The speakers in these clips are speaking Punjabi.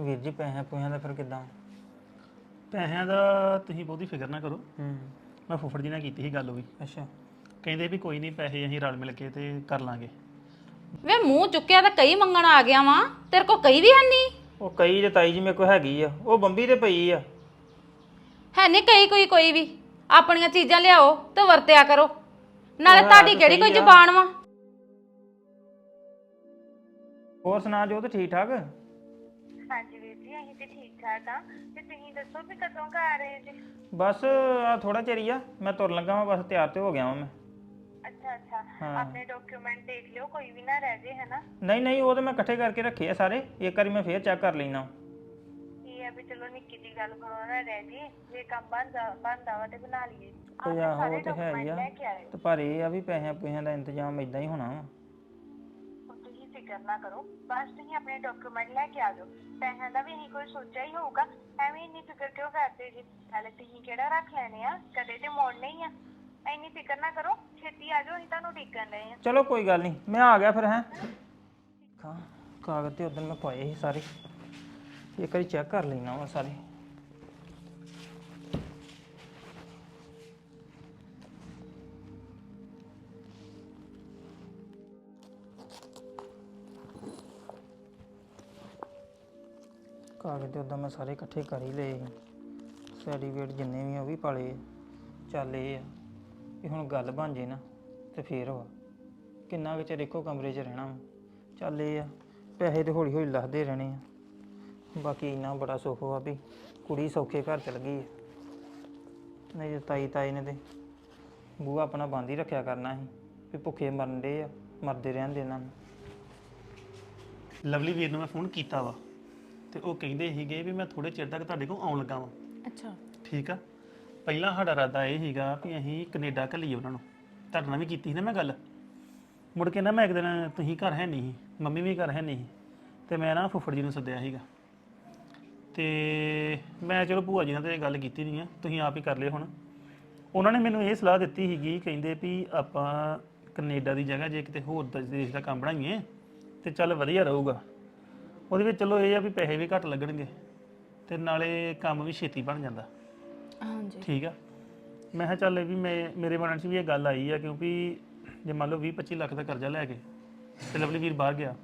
ਵੀਰ ਜੀ ਪੈਸਿਆਂ ਪੂਸਿਆਂ ਦਾ ਫਿਰ ਕਿਦਾਂ? ਪੈਸਿਆਂ ਦਾ ਤੁਸੀਂ ਬਹੁਤੀ ਫਿਕਰ ਨਾ ਕਰੋ। ਹੂੰ। ਮੈਂ ਫੁੱਫੜ ਜੀ ਨਾਲ ਕੀਤੀ ਸੀ ਗੱਲ ਉਹ ਵੀ। ਅੱਛਾ। ਕਹਿੰਦੇ ਵੀ ਕੋਈ ਨਹੀਂ ਪੈਸੇ ਅਸੀਂ ਰਲ ਮਿਲ ਕੇ ਤੇ ਕਰ ਲਾਂਗੇ। ਵੇ ਮੂੰਹ ਚੁੱਕਿਆ ਤਾਂ ਕਈ ਮੰਗਣ ਆ ਗਿਆ ਵਾਂ। ਤੇਰੇ ਕੋ ਕਈ ਵੀ ਹੈ ਨਹੀਂ ਉਹ ਕਈ ਜੇ ਤਾਈ ਜੀ ਮੇਰੇ ਕੋਲ ਹੈਗੀ ਆ। ਉਹ ਬੰਬੀ ਤੇ ਪਈ ਆ। ਹੈ ਨਹੀਂ ਕਈ ਕੋਈ ਕੋਈ ਵੀ। ਆਪਣੀਆਂ ਚੀਜ਼ਾਂ ਲਿਆਓ ਤੇ ਵਰਤਿਆ ਕਰੋ। ਨਾਲੇ ਤੁਹਾਡੀ ਕਿਹੜੀ ਕੋਈ ਜ਼ਬਾਨ ਵਾ? ਹੋਰ ਸੁਣਾ ਜੋ ਤੇ ਠੀਕ ਠਾਕ ਹਾਂਜੀ ਵੀਰ ਜੀ ਅਸੀਂ ਤੇ ਠੀਕ ਠਾਕ ਆ। ਤੇ ਤੁਸੀਂ ਦੱਸੋ ਵੀ ਕਦੋਂ ਘਰ ਆ ਰਹੇ ਜੀ? ਬਸ ਆ ਥੋੜਾ ਚਿਰ ਹੀ ਆ ਮੈਂ ਤੁਰ ਲੱਗਾ ਵਾਂ ਬਸ ਤਿਆਰ ਤੇ ਹੋ ਗਿਆ ਵਾਂ ਮੈਂ। ਅੱਛਾ ਅੱਛਾ ਹਾਂ। ਆਪਣੇ ਡਾਕੂਮੈਂਟ ਦੇਖ ਲਿਓ ਕੋਈ ਵੀ ਨਾ ਰਹਿ ਜੇ ਹਨਾ? ਨਹੀਂ ਨਹੀਂ ਉਹ ਤੇ ਮੈਂ ਇਕੱਠੇ ਕਰਕੇ ਰੱਖੇ ਆ ਸਾਰੇ ਇੱਕ ਵਾਰੀ ਮੈਂ ਫੇਰ ਚੈੱਕ ਕਰ ਲੈਣਾ ਇਹ ਆ ਵੀ ਚਲੋ ਨਿੱਕੀ ਜੀ ਗੱਲ ਕਰੋ ਨਾ ਰਹਿ ਜੇ ਜੇ ਕੰਮ ਬਣਦਾ ਬਣਦਾ ਵਾ ਤੇ ਬਣਾ ਲਈਏ। ਕੋਈ ਆਪਣੇ ਆਹੋ ਸਾਰੇ ਉਹ ਤੇ ਹੈ ਹੀ document ਆ। ਲੈ ਕੇ ਆਇਓ ਤੇ ਪਰ ਇਹ ਆ ਵੀ ਪੈਸਿਆਂ ਪੂਸਿਆਂ ਦਾ ਇੰਤਜ਼ਾਮ ਇਦਾਂ ਹੀ ਹੋਣਾ ਵਾ। ਫਿਕਰ ਨਾ ਕਰੋ। ਬਸ ਤੁਸੀਂ ਆਪਣੇ ਡਾਕੂਮੈਂਟ ਲੈ ਕੇ ਆ ਜਾਓ। ਪੈਸਿਆਂ ਦਾ ਵੀ ਅਸੀਂ ਕੋਈ ਸੋਚਿਆ ਹੀ ਹੋਊਗਾ। ਐਵੇਂ ਇੰਨੀ ਫਿਕਰ ਕਿਉਂ ਕਰਦੇ ਜੀ? ਨਾਲੇ ਤੁਸੀਂ ਕਿਹੜਾ ਰੱਖ ਲੈਣੇ ਆ? ਕਦੇ ਤੇ ਮੋੜਨੇ ਹੀ ਆ। ਇੰਨੀ ਫਿਕਰ ਨਾ ਕਰੋ। ਛੇਤੀ ਆ ਜਾਓ, ਅਸੀਂ ਤੁਹਾਨੂੰ ਡਿੱਗਣ ਰਹੇ ਆ। ਚਲੋ ਕੋਈ ਗੱਲ ਨਹੀਂ। ਮੈਂ ਆ ਗਿਆ ਫਿਰ, ਹੈ। ਕਾਗਜ਼ ਤੇ ਉਦੋਂ ਮੈਂ ਪਾਏ ਸੀ ਸਾਰੇ। ਇੱਕ ਵਾਰੀ ਚੈੱਕ ਕਰ ਲੈਣਾ ਵਾ ਸਾਰੇ। ਕਾਗਜ਼ ਤੇ ਉਦੋਂ ਮੈਂ ਸਾਰੇ ਇਕੱਠੇ ਕਰ ਹੀ ਲਏ। ਸਰਟੀਫਿਕੇਟ ਜਿੰਨੇ ਵੀ ਆ ਉਹ ਵੀ ਪਾਲੇ ਆ। ਚੱਲ ਇਹ ਆ ਵੀ ਹੁਣ ਗੱਲ ਬਣ ਜੇ ਨਾ ਤੇ ਫੇਰ ਵਾ। ਕਿੰਨਾ ਕੁ ਚਿਰ ਇੱਕੋ ਕਮਰੇ 'ਚ ਰਹਿਣਾ ਵਾ। ਚੱਲ ਇਹ ਆ, ਪੈਸੇ ਤੇ ਹੌਲੀ ਹੌਲੀ ਲੱਥਦੇ ਰਹਿਣੇ ਆ। ਬਾਕੀ ਇੰਨਾ ਬੜਾ ਸੁੱਖ ਵਾ ਵੀ ਕੁੜੀ ਸੌਖੇ ਘਰ ਚਲ ਗਈ ਆ। ਨਹੀਂ ਜੇ ਤਾਈ ਤਾਈ ਨੇ ਤੇ ਬੂਹਾ ਆਪਣਾ ਬੰਦ ਹੀ ਰੱਖਿਆ ਕਰਨਾ ਸੀ ਵੀ ਭੁੱਖੇ ਮਰਨ ਦੇ ਆ, ਮਰਦੇ ਰਹਿਣ ਦੇ ਇਹਨਾਂ ਨੂੰ। ਲਵਲੀ ਵੀਰ ਨੂੰ ਮੈਂ ਫੋਨ ਕੀਤਾ ਵਾ। ਤੇ ਉਹ ਕਹਿੰਦੇ ਸੀਗੇ ਵੀ ਮੈਂ ਥੋੜੇ ਚਿਰ ਤੱਕ ਤੁਹਾਡੇ ਕੋਲ ਆਉਣ ਲੱਗਾ ਵਾਂ। ਅੱਛਾ। ਠੀਕ ਆ? ਪਹਿਲਾਂ ਸਾਡਾ ਇਰਾਦਾ ਇਹ ਸੀਗਾ ਵੀ ਅਸੀਂ ਕੈਨੇਡਾ ਘੱਲੀਏ ਉਹਨਾਂ ਨੂੰ। ਤੁਹਾਡੇ ਨਾਲ ਵੀ ਕੀਤੀ ਸੀ ਨਾ ਮੈਂ ਗੱਲ। ਮੁੜ ਕੇ ਨਾ ਮੈਂ ਇੱਕ ਦਿਨ ਤੁਸੀਂ ਘਰ ਹੈ ਨਹੀਂ ਸੀ, ਮੰਮੀ ਵੀ ਘਰ ਹੈ ਨਹੀਂ ਸੀ, ਤੇ ਮੈਂ ਨਾ ਫੁੱਫੜ ਜੀ ਨੂੰ ਸੱਦਿਆ ਸੀਗਾ। ਤੇ ਮੈਂ ਚਲੋ ਭੂਆ ਜੀ ਨਾਲ ਤੇ ਗੱਲ ਕੀਤੀ ਨਹੀਂ ਆ ਤੁਸੀਂ ਆਪ ਹੀ ਕਰ ਲਿਓ ਹੁਣ। ਉਹਨਾਂ ਨੇ ਮੈਨੂੰ ਇਹ ਸਲਾਹ ਦਿੱਤੀ ਸੀਗੀ ਕਹਿੰਦੇ ਵੀ ਆਪਾਂ ਕੈਨੇਡਾ ਦੀ ਜਗ੍ਹਾ ਜੇ ਕਿਤੇ ਹੋਰ ਦ- ਦੇਸ਼ ਦਾ ਕੰਮ ਬਣਾਈਏ ਤੇ ਚੱਲ ਵਧੀਆ ਰਹੂਗਾ। ਉਹਦੇ ਵਿੱਚ ਚਲੋ ਇਹ ਆ ਵੀ ਪੈਸੇ ਵੀ ਘੱਟ ਲੱਗਣਗੇ ਤੇ ਨਾਲੇ ਕੰਮ ਵੀ ਛੇਤੀ ਬਣ ਜਾਂਦਾ। ਹਾਂਜੀ। ਠੀਕ ਆ? ਮੈਂ ਕਿਹਾ ਚੱਲ ਇਹ ਵੀ ਮੈਂ ਮੇਰੇ ਮਨ 'ਚ ਵੀ ਇਹ ਗੱਲ ਆਈ ਆ ਕਿਉਂਕਿ ਜੇ ਮੰਨ ਲਓ 20 25 ਲੱਖ ਦਾ ਕਰਜ਼ਾ ਲੈ ਕੇ ਤੇ ਲਵਲੀ ਵੀਰ ਬਾਹਰ ਗਿਆ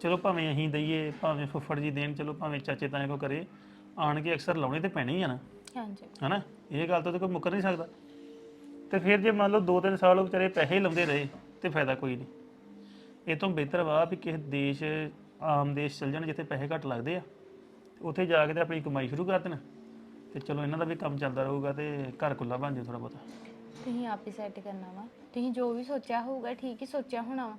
ਚਲੋ ਭਾਵੇਂ ਅਸੀਂ ਦਈਏ ਭਾਵੇਂ ਫੁੱਫੜ ਜੀ ਦੇਣ ਚਲੋ ਭਾਵੇਂ ਚਾਚੇ ਤਾਏ ਕੋ ਕਰੇ ਆਣ ਕੇ ਅਕਸਰ ਲਾਉਣੇ ਤੇ ਪੈਣੇ ਹੀ ਆ ਨਾ। ਹਾਂਜੀ। ਹਨਾ? ਇਹ ਗੱਲ ਤੋਂ ਤਾਂ ਕੋਈ ਮੁੱਕਰ ਨਹੀਂ ਸਕਦਾ। ਤੇ ਫਿਰ ਜੇ ਮੰਨ ਲਓ 2-3 ਸਾਲ ਉਹ ਵਿਚਾਰੇ ਪੈਸੇ ਹੀ ਲਾਉਂਦੇ ਰਹੇ ਤੇ ਫਾਇਦਾ ਕੋਈ ਨਹੀਂ। ਇਹ ਤੋਂ ਬਿਹਤਰ ਵਾ ਵੀ ਕਿਸੇ ਦੇਸ਼ ਆਮ ਦੇਸ਼ ਚਲ ਜਾਣ ਜਿੱਥੇ ਪੈਸੇ ਘੱਟ ਲੱਗਦੇ ਆ ਤੇ ਉੱਥੇ ਜਾ ਕੇ ਤੇ ਆਪਣੀ ਕਮਾਈ ਸ਼ੁਰੂ ਕਰ ਦੇਣ। ਤੇ ਚਲੋ ਇਹਨਾਂ ਦਾ ਵੀ ਕੰਮ ਚੱਲਦਾ ਰਹੂਗਾ ਤੇ ਘਰ ਖੁੱਲਾ ਬਣ ਜਾਊ ਥੋੜਾ ਬਹੁਤਾ। ਤੁਸੀਂ ਆਪ ਹੀ ਸੈੱਟ ਕਰਨਾ ਵਾ। ਤੁਸੀਂ ਜੋ ਵੀ ਸੋਚਿਆ ਹੋਊਗਾ ਠੀਕ ਹੀ ਸੋਚਿਆ ਹੋਣਾ ਵਾ।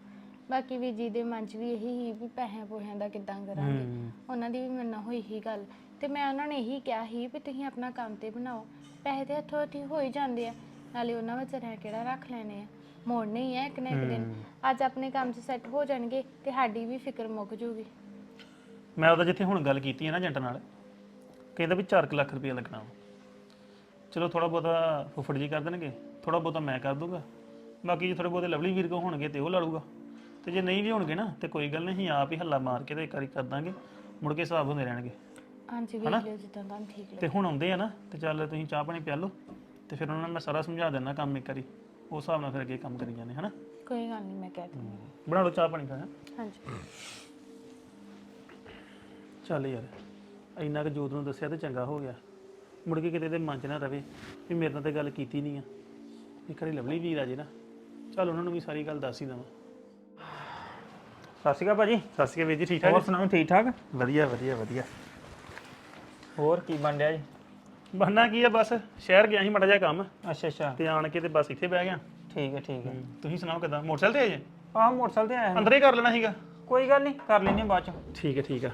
ਬਾਕੀ ਵੀ ਜੀ ਦੇ ਮਨ 'ਚ ਵੀ ਇਹੀ ਹੀ ਵੀ ਪੈਸਿਆਂ ਪੋਹਿਆਂ ਦਾ ਕਿੱਦਾਂ ਕਰਾਂਗੇ ਹੂੰ। ਉਹਨਾਂ ਦੀ ਵੀ ਮੇਰੇ ਨਾਲ ਹੋਈ ਹੀ ਗੱਲ। ਤੇ ਮੈਂ ਉਹਨਾਂ ਨੇ ਇਹੀ ਕਿਹਾ ਸੀ ਵੀ ਤੁਸੀਂ ਆਪਣਾ ਕੰਮ ਤੇ ਬਣਾਓ। ਪੈਸੇ ਤੇ ਹੱਥੋਂ ਹੱਥੀ ਹੋ ਹੀ ਜਾਂਦੇ ਆ। ਨਾਲੇ ਉਹਨਾਂ ਵਿਚਾਰਿਆਂ ਕਿਹੜਾ ਰੱਖ ਲੈਣੇ ਆ। ਮੋੜਨੇ ਹੀ ਆ ਇੱਕ ਨਾ ਇੱਕ ਦਿਨ। ਅੱਜ ਆਪਣੇ ਕੰਮ 'ਚ ਸੈੱਟ ਹੋ ਜਾਣਗੇ ਤੇ ਸਾਡੀ ਵੀ ਫਿਕਰ ਮੁੱਕ ਜੂਗੀ। ਮੈਂ ਉਹਦਾ ਜਿੱਥੇ ਹੁਣ ਗੱਲ ਕੀਤੀ ਹੈ ਨਾ ਏਜੰਟ ਨਾਲ ਕਹਿੰਦਾ ਵੀ 4 ਲੱਖ ਰੁਪਏ ਲੱਗਣਾ ਵਾ। ਚਲੋ ਥੋੜਾ ਬਹੁਤਾ ਫੁੱਫੜ ਜੀ ਕਰ ਦੇਣਗੇ ਥੋੜਾ ਬਹੁਤਾ ਮੈਂ ਕਰ ਦੂੰਗਾ। ਬਾਕੀ ਜੇ ਥੋੜੇ ਬਹੁਤੇ ਲਵਲੀ ਵੀਰ ਕੋ ਹੋਣਗੇ ਤੇ ਉਹ ਲਾ ਲੂਗਾ ਤੇ ਜੇ ਨਹੀਂ ਵੀ ਹੋਣਗੇ ਨਾ ਤੇ ਕੋਈ ਗੱਲ ਨਹੀਂ ਆਪ ਹੀ ਹੱਲਾ ਮਾਰ ਕੇ ਤੇ ਇੱਕ ਵਾਰੀ ਕਰ ਦਾਂਗੇ ਮੁੜ ਕੇ ਹਿਸਾਬ ਹੁੰਦੇ ਰਹਿਣਗੇ। ਹਾਂਜੀ ਵੇਖ ਲਿਓ ਜਿੱਦਾਂ ਤੁਹਾਨੂੰ ਠੀਕ ਲੱਗੇ। ਤੇ ਹੁਣ ਆਉਂਦੇ ਆ ਨਾ ਤੇ ਚੱਲ ਤੁਸੀਂ ਚਾਹ ਪਾਣੀ ਪਿਆ ਲਓ ਤੇ ਫਿਰ ਉਹਨਾਂ ਨੂੰ ਮੈਂ ਸਾਰਾ ਸਮਝਾ ਦਿੰਦਾ ਕੰਮ ਇੱਕ ਵਾਰੀ। ਉਸ ਹਿਸਾਬ ਨਾਲ ਫਿਰ ਅੱਗੇ ਕੰਮ ਕਰੀ ਜਾਂਦੇ ਹਨਾ? ਕੋਈ ਗੱਲ ਨਹੀਂ ਮੈਂ ਕਹਿ ਦੂੰਗੀ ਬਣਾ ਲਓ ਚਾਹ ਪਾਣੀ ਖਾਇਆ ਹਾਂਜੀ। ਚੱਲ ਯਾਰ ਇੰਨਾ ਕੁ ਜੋਤ ਨੂੰ ਦੱਸਿਆ ਤੇ ਚੰਗਾ ਹੋ ਗਿਆ। ਮੁੜ ਕੇ ਕਿਤੇ ਦੇ ਮਨ 'ਚ ਨਾ ਰਵੇ ਵੀ ਮੇਰੇ ਨਾਲ ਤੇ ਗੱਲ ਕੀਤੀ ਨਹੀਂ ਆ। ਇੱਕ ਵਾਰੀ ਲਵਲੀ ਵੀਰ ਆ ਜੇ ਨਾ ਚੱਲ ਉਹਨਾਂ ਨੂੰ ਵੀ ਸਾਰੀ ਗੱਲ ਦੱਸ ਹੀ ਦਵਾਂ। ਸਤਿ ਸ਼੍ਰੀ ਅਕਾਲ ਭਾਜੀ। ਸਤਿ ਸ਼੍ਰੀ ਅਕਾਲ ਵੀਰ ਜੀ ਠੀਕ ਹੋਰ ਠਾਕ ਸੁਣਾਓ ਠੀਕ ਠਾਕ? ਵਧੀਆ ਵਧੀਆ ਵਧੀਆ। ਹੋਰ ਕੀ ਬਣ ਰਿਹਾ ਜੀ? ਬੰਨਾ ਕੀ ਆ ਬਸ? ਸ਼ਹਿਰ ਗਿਆ ਸੀ ਮੜਾ ਜਿਹਾ ਕੰਮ। ਅੱਛਾ ਅੱਛਾ। ਤੇ ਆਣ ਕੇ ਤੇ ਬਸ ਇੱਥੇ ਬਹਿ ਗਿਆ। ਠੀਕ ਹੈ ਠੀਕ ਹੈ। ਤੁਸੀਂ ਸੁਣਾਓ ਕਿਦਾਂ? ਮੋਟਰਸਾਈਕਲ ਤੇ ਆਏ ਜੇ? ਆਹ ਮੋਟਰਸਾਈਕਲ ਤੇ ਆਇਆ ਸੀ। ਅੰਦਰ ਹੀ ਕਰ ਲੈਣਾ ਸੀਗਾ? ਕੋਈ ਗੱਲ ਨਹੀਂ ਕਰ ਲੈਨੇ ਬਾਅਦ ਚ। ਠੀਕ ਹੈ ਠੀਕ ਆ।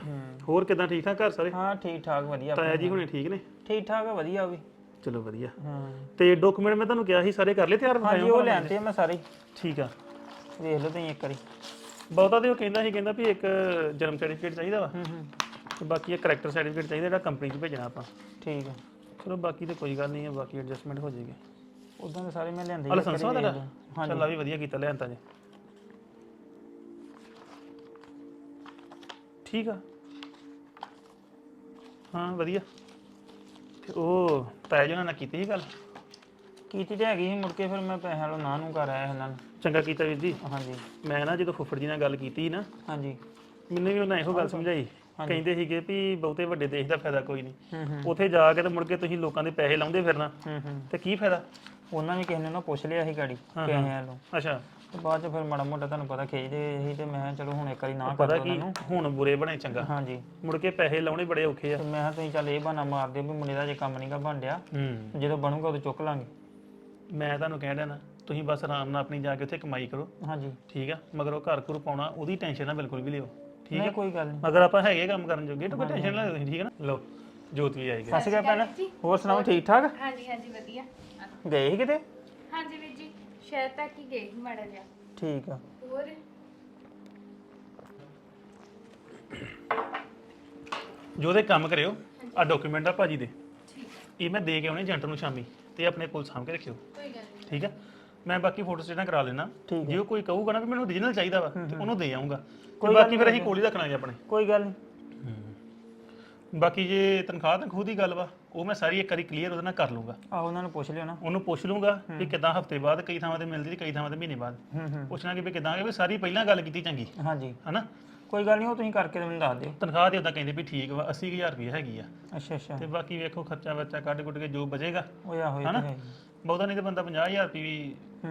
ਹੋਰ ਕਿਦਾਂ ਠੀਕ ਠਾਕ ਘਰ ਸਾਰੇ? ਹਾਂ ਠੀਕ ਠਾਕ ਵਧੀਆ। ਤਾਇਆ ਜੀ ਹੁਣੇ ਠੀਕ ਨੇ? ਠੀਕ ਠਾਕ ਆ ਵਧੀਆ ਉਹ ਵੀ। ਚਲੋ ਵਧੀਆ। ਹਾਂ। ਤੇ ਡਾਕੂਮੈਂਟ ਮੈਂ ਤੁਹਾਨੂੰ ਕਿਹਾ ਸੀ ਸਾਰੇ ਕਰ ਲਏ ਤਿਆਰ ਹਾਂਜੀ ਉਹ ਲੈਣਤੇ ਮੈਂ ਸਾਰੇ ਹੀ। ਠੀਕ ਆ। ਵੇਖ ਲਓ ਤੁਸੀਂ ਇੱਕ ਵਾਰੀ। ਬਹੁਤਾ ਤੇ ਉਹ ਕਹਿੰਦਾ ਸੀ ਕਹਿੰਦਾ ਵੀ ਇੱਕ ਜਨਮ ਸਰਟੀਫਿਕੇਟ ਚਾਹੀਦਾ ਵਾ। ਹੂੰ ਹੂੰ। ਤੇ ਬਾਕੀ ਇਹ ਕਰੈਕਟਰ ਸਰਟੀਫਿਕੇਟ ਚਾਹੀਦਾ ਜਿਹੜਾ ਕੰਪਨੀ 'ਚ ਭੇਜਣਾ ਆਪਾਂ। ਠੀਕ ਹੈ ਚਲੋ ਬਾਕੀ ਤੇ ਕੋਈ ਗੱਲ ਨਹੀਂ ਹੈ ਬਾਕੀ ਐਡਜਸਟਮੈਂਟ ਹੋ ਜਾਏਗੀ। ਉਦਾਂ ਦੇ ਸਾਰੇ ਮੈਂ ਲਿਆਂਦੇ ਹਲ ਇੱਕ ਵਾਰੀ ਸੰਸਾ ਦਾ ਵੇਖ ਲਓ। ਚੱਲ ਆ ਵੀ ਵਧੀਆ ਕੀਤਾ ਲਿਆਂਤਾ ਜੇ। ਠੀਕ ਆ। ਹਾਂ ਵਧੀਆ। ਤੇ ਉਹ ਤਾਇਆ ਜੀ ਉਹਨਾਂ ਨਾਲ ਕੀਤੀ ਸੀ ਗੱਲ? ਕੀਤੀ ਤੇ ਹੈਗੀ ਸੀ ਮੁੜ ਕੇ ਫਿਰ ਮੈਂ ਪੈਸਿਆਂ ਵਾਲੋਂ ਨਾ ਨੂੰ ਕਰ ਆਇਆ ਇਹਨਾਂ ਨੂੰ। ਚੰਗਾ ਕੀਤਾ ਵੀਰ ਜੀ। ਹਾਂਜੀ। ਮੈਂ ਨਾ ਜਦੋਂ ਫੁੱਫੜ ਜੀ ਨਾਲ ਗੱਲ ਕੀਤੀ ਸੀ ਨਾ ਹਾਂਜੀ। ਮੈਨੂੰ ਵੀ ਉਹਨਾਂ ਇਹੋ ਗੱਲ ਸਮਝਾਈ। ਕਹਿੰਦੇ ਸੀਗੇ ਵੀ ਬਹੁਤੇ ਵੱਡੇ ਦੇਸ਼ ਦਾ ਫਾਇਦਾ ਕੋਈ ਨਹੀਂ। ਹੂੰ ਉੱਥੇ ਜਾ ਕੇ ਤੇ ਮੁੜ ਕੇ ਤੁਸੀਂ ਲੋਕਾਂ ਦੇ ਪੈਸੇ ਲਾਉਂਦੇ ਫਿਰਨਾ। ਤੇ ਕੀ ਫਾਇਦਾ? ਉਹਨਾਂ ਨੇ ਕਿਸੇ ਨੇ ਨਾ ਪੁੱਛ ਲਿਆ ਸੀ ਗਾੜੀ ਅੱਛਾ। ਤੇ ਬਾਅਦ ਚ ਫਿਰ ਮਾੜਾ ਮੋਟਾ ਤੁਹਾਨੂੰ ਪਤਾ ਖਿੱਚਦੇ ਸੀ ਤੇ ਮੈਂ ਚਲੋ ਹੁਣ ਇੱਕ ਵਾਰੀ ਨਾ ਕਰ ਪਤਾ ਕੀ ਨੂੰ। ਹੁਣ ਬੁਰੇ ਬਣੇ ਚੰਗਾ। ਹਾਂਜੀ। ਮੁੜ ਕੇ ਪੈਸੇ ਲਾਉਣੇ ਬੜੇ ਔਖੇ ਆ। ਤੇ ਮੈਂ ਕਿਹਾ ਤੁਸੀਂ ਚੱਲ ਇਹ ਬਹਾਨਾ ਮਾਰ ਦਿਓ ਵੀ ਮੁੰਡੇ ਦਾ ਜੇ ਕੰਮ ਨਹੀਂਗਾ ਬਣ ਡਿਆ ਜਦੋਂ ਬਣੂਗਾ ਉਦੋਂ ਚੁੱਕ ਲਾਂਗੇ। ਮੈਂ ਤੁਹਾਨੂੰ ਕਹਿ ਰਿਹਾ ਨਾ ਤੁਸੀਂ ਬਸ ਆਰਾਮ ਨਾਲ ਆਪਣੀ ਜਾ ਕੇ ਉੱਥੇ ਕਮਾਈ ਕਰੋ। ਹਾਂਜੀ। ਠੀਕ ਆ? ਮਗਰ ਉਹ ਘਰ ਘਰ ਪਾਉਣਾ ਉਹਦੀ ਟੈਨਸ਼ਨ ਨਾ ਬਿਲਕੁਲ ਵੀ ਲਿਓ। ਠੀਕ ਨਹੀਂ ਆ? ਕੋਈ ਗੱਲ ਨਹੀਂ। ਮਗਰ ਆਪਾਂ ਹੈਗੇ ਕੰਮ ਕਰਨ ਜੋਗੇ ਤਾਂ ਕੋਈ ਟੈਨਸ਼ਨ ਨਾ ਲਿਓ ਤੁਸੀਂ ਠੀਕ ਹੈ ਨਾ? ਲਓ ਜੋਤ ਵੀ ਆਏਗੀ ਸਤਿ ਸ਼੍ਰੀ ਅਕਾਲ ਭੈਣ। ਹੋਰ ਸੁਣਾਓ ਠੀਕ ਠਾਕ? ਹਾਂਜੀ ਹਾਂਜੀ ਵਧੀਆ। ਗਏ ਸੀ ਕਿਤੇ? ਹਾਂਜੀ ਵੀਰ ਜੀ ਸ਼ਹਿਰ ਤੱਕ ਹੀ ਗਏ ਸੀ ਮਾੜਾ ਜਿਹਾ। ਠੀਕ ਆ। ਹੋਰ? ਜੋ ਉਹਦੇ ਕੰਮ ਕਰਿਓ ਆ ਡਾਕੂਮੈਂਟ ਆ ਭਾਜੀ ਦੇ। ਇਹ ਮੈਂ ਦੇ ਕੇ ਆਉਣੇ ਏਜੰਟ ਨੂੰ ਸ਼ਾਮੀ ਤੇ ਆਪਣੇ ਕੋਲ ਸਾਂਭ ਕੇ ਰੱਖਿਓ। ਕੋਈ ਗੱਲ ਨਹੀਂ। ਠੀਕ ਆ? ਮੈਂ ਬਾਕੀ ਫੋਟੋ ਸਟੇਟਾਂ ਕਰਾ ਲੈਣਾ ਠੀਕ ਜੇ ਉਹ ਕੋਈ ਕਹੂਗਾ ਨਾ ਵੀ ਮੈਨੂੰ ਓਰੀਜਨਲ ਚਾਹੀਦਾ ਵਾ ਤੇ ਉਹਨੂੰ ਦੇ ਆਉਂਗਾ ਤੇ ਬਾਕੀ ਫਿਰ ਅਸੀਂ ਕੋਲ ਹੀ ਰੱਖਣਾ ਜੀ ਆਪਣੇ। ਕੋਈ ਗੱਲ ਨਹੀਂ। ਬਾਕੀ ਜੇ ਤਨਖਾਹ ਤਨਖੂਹ ਦੀ ਗੱਲ ਵਾ ਉਹ ਮੈਂ ਸਾਰੀ ਇੱਕ ਵਾਰੀ ਕਲੀਅਰ ਉਹਦੇ ਨਾਲ ਕਰ ਲੂੰਗਾ ਆਹੋ ਉਹਨਾਂ ਨੂੰ ਪੁੱਛ ਲਿਓ ਨਾ। ਉਹਨੂੰ ਪੁੱਛ ਲੂੰਗਾ ਕਿ ਕਿਦਾਂ ਹਫ਼ਤੇ ਬਾਅਦ ਕਈ ਥਾਵਾਂ ਤੇ ਮਿਲਦੀ ਤੇ ਕਈ ਥਾਵਾਂ ਤੇ ਮਹੀਨੇ ਬਾਅਦ। ਹੂੰ ਹੂੰ। ਪੁੱਛਣਾ ਕਿ ਵੀ ਕਿਦਾਂ ਕਿ ਵੀ ਸਾਰੀ ਪਹਿਲਾਂ ਗੱਲ ਕੀਤੀ ਚੰਗੀ। ਹਾਂਜੀ। ਹਨਾ? ਕੋਈ ਗੱਲ ਨਹੀਂ ਉਹ ਤੁਸੀਂ ਕਰਕੇ ਤੇ ਮੈਨੂੰ ਦੱਸ ਦਿਓ। ਤਨਖਾਹ ਤੇ ਉਦਾਂ ਕਹਿੰਦੇ ਵੀ ਠੀਕ ਵਾ 80000 ਰੁਪਏ ਹੈਗੀ ਆ। ਅੱਛਾ ਅੱਛਾ। ਤੇ ਬਾਕੀ ਵੇਖੋ ਖਰਚਾ ਬੱਚਾ ਕੱਢ ਕੁੱਟ ਕੇ ਜੋ ਬਚੇਗਾ। ਇਹ ਤਾਂ ਹਨਾ? ਬਹੁਤਾ ਨਹੀਂ ਤੇ ਬੰਦਾ 50000 ਰੁਪਏ ਵੀ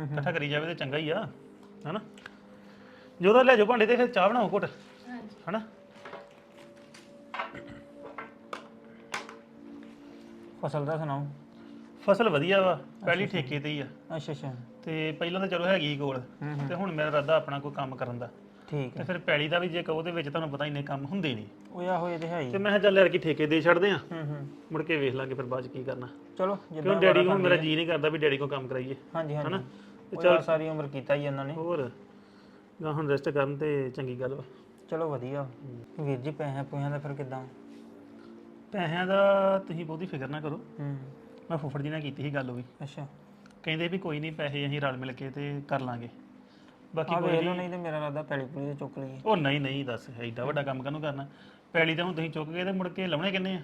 ਇਕੱਠਾ ਕਰੀ ਜਾਵੇ ਤੇ ਚੰਗਾ ਹੀ ਆ ਹਨਾ? ਜਦੋਂ ਲੈ ਜਾਓ ਭਾਂਡੇ ਤੇ ਫਿਰ ਚਾਹ ਬਣਾਓ ਘੁੱਟ ਹਨਾ? ਫਸਲ ਦਾ ਸੁਣਾਓ। ਫਸਲ ਵਧੀਆ ਵਾ ਪਹਿਲੀ ਠੇਕੇ ਤੇ ਹੀ ਆ। ਅੱਛਾ ਅੱਛਾ। ਤੇ ਪਹਿਲਾਂ ਤਾਂ ਚਲੋ ਹੈਗੀ ਕੋਲ ਤੇ ਹੁਣ ਮੇਰਾ ਇਰਾਦਾ ਆਪਣਾ ਕੋਈ ਕੰਮ ਕਰਨ ਦਾ। ਠੀਕ ਤੇ ਹੈ ਫਿਰ ਪੈਲੀ ਦਾ ਵੀ ਜੇ ਕਹੋ ਦੇ ਵਿੱਚ ਤੁਹਾਨੂੰ ਪਤਾ ਇੰਨੇ ਕੰਮ ਹੁੰਦੇ ਨਹੀਂ। ਉਹ ਆਹੋ ਇਹ ਤੇ ਹੈ ਹੀ। ਤੇ ਮੈਂ ਕਿਹਾ ਚੱਲ ਯਾਰ ਕੀ ਠੇਕੇ ਦੇ ਛੱਡਦੇ ਆ। ਹੂੰ ਹੂੰ। ਮੁੜ ਕੇ ਵੇਖ ਲਾਂਗੇ ਫਿਰ ਬਾਅਦ ਚ ਕੀ ਕਰਨਾ। ਚਲੋ ਜਿੱਦਾਂ ਕਿਉਂ ਡੈਡੀ ਕੋਲ ਮੇਰਾ ਜੀ ਨਹੀਂ ਕਰਦਾ ਵੀ ਡੈਡੀ ਕੋਲ ਕੰਮ ਕਰਾਈਏ। ਹਾਂਜੀ ਹਾਂਜੀ। ਹਨਾ? ਤੇ ਚਲ। ਸਾਰੀ ਉਮਰ ਕੀਤਾ ਹੀ ਉਹਨਾਂ ਨੇ। ਹੋਰ? ਗਾ ਹੁਣ ਰੈਸਟ ਕਰਨ ਤੇ ਚੰਗੀ ਗੱਲ ਵਾ। ਚਲੋ ਵਧੀਆ। ਵੀਰ ਜੀ ਪੈਸੇ ਪੂਸਿਆਂ ਦਾ ਫਿਰ ਕਿਦਾਂ? ਪੈਸਿਆਂ ਦਾ ਤੁਸੀਂ ਬਹੁਤੀ ਫਿਕਰ ਨਾ ਕਰੋ। ਹੂੰ। ਮੈਂ ਫੁੱਫੜ ਜੀ ਨਾਲ ਕੀਤੀ ਸੀ ਗੱਲ ਉਹ ਵੀ। ਅੱਛਾ। ਕਹਿੰਦੇ ਵੀ ਕੋਈ ਨਹੀਂ ਪੈਸੇ ਅਸੀਂ ਰਲ ਮਿਲ ਕੇ ਤੇ ਕਰ ਲਾਂਗੇ। ਬਾਕੀ ਆ ਕੋਈ ਲਓ ਨਹੀਂ ਤੇ ਮੇਰਾ ਰਾਦਾ ਪੈਲੀ ਪੂਲੀ ਤੇ ਚੁੱਕ ਲਈਏ। ਉਹ ਨਹੀਂ ਨਹੀਂ ਦੱਸ ਐਡਾ ਵੱਡਾ ਕੰਮ ਕਾਹਨੂੰ ਕਰਨਾ? ਪੈਲੀ ਤਾਂ ਹੁਣ ਤੁਸੀਂ ਚੁੱਕ ਗਏ ਤੇ ਮੁੜ ਕੇ ਲਾਉਣੇ ਕਿੰਨੇ ਆ?